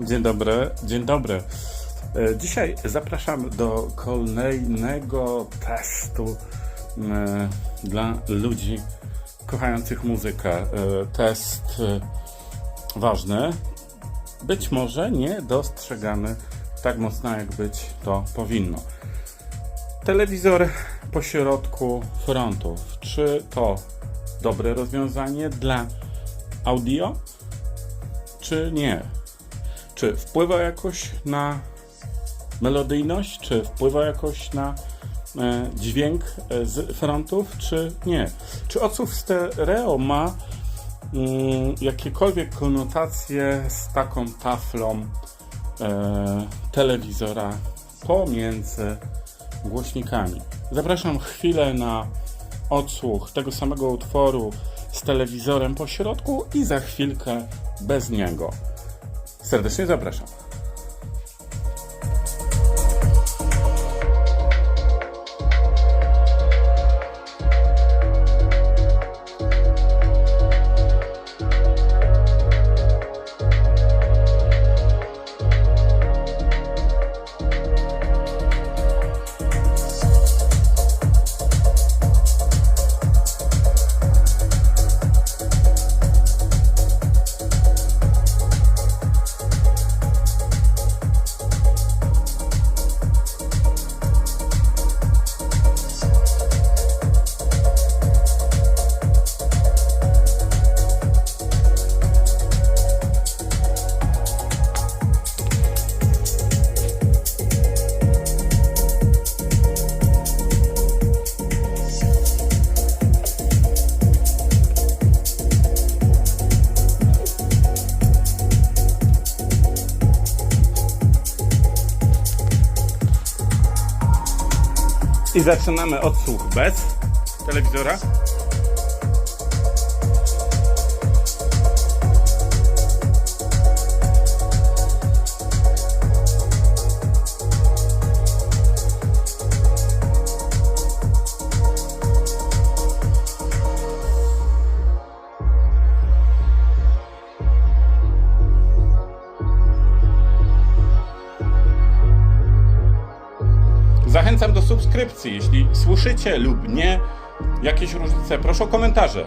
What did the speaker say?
Dzień dobry, dzień dobry. E, Dzisiaj zapraszam do kolejnego testu e, dla ludzi kochających muzykę. E, Test e, ważny, być może nie dostrzegany tak mocno, jak być to powinno. Telewizor po środku frontów. Czy to dobre rozwiązanie dla audio, czy nie? Czy wpływa jakoś na melodyjność, czy wpływa jakoś na e, dźwięk e, z frontów, czy nie? Czy odsłuch stereo ma mm, jakiekolwiek konotacje z taką taflą e, telewizora pomiędzy głośnikami? Zapraszam chwilę na odsłuch tego samego utworu z telewizorem po środku i za chwilkę bez niego. Serdecznie zapraszam. I zaczynamy odsłuch bez telewizora. Zachęcam do subskrypcji. Jeśli słyszycie lub nie jakieś różnice, proszę o komentarze.